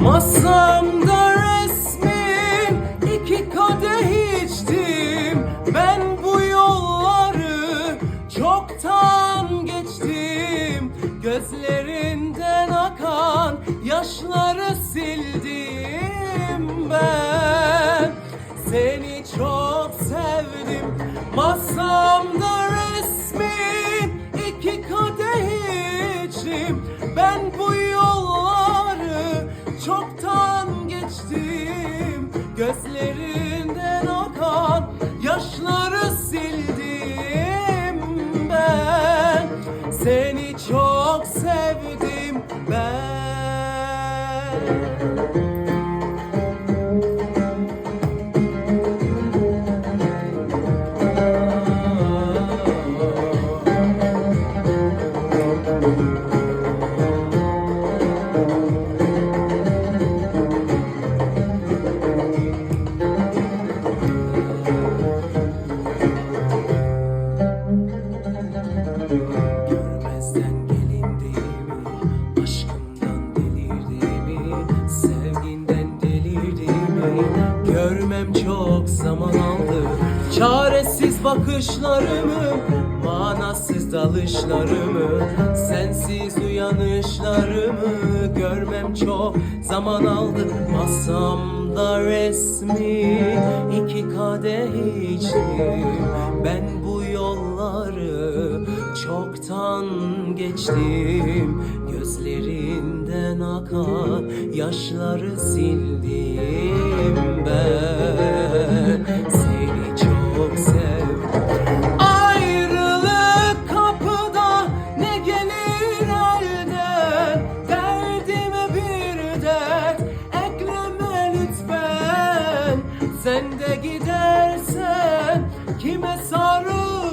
Masamda resmin iki kadeh içtim. Ben bu yolları çoktan geçtim. Gözlerinden akan yaşları sildim ben. Seni çok sevdim. Masamda geçtim Gözlerinden akan yaşları sildim ben. Seni çok sevdim ben zaman aldı. Çaresiz bakışlarımı, manasız dalışlarımı Sensiz uyanışlarımı görmem çok zaman aldı. Masamda resmi iki kadeh içtim. Ben bu yolları çoktan geçtim. Gözlerinden akan yaşları sildim Sen de gidersen kime sarıl?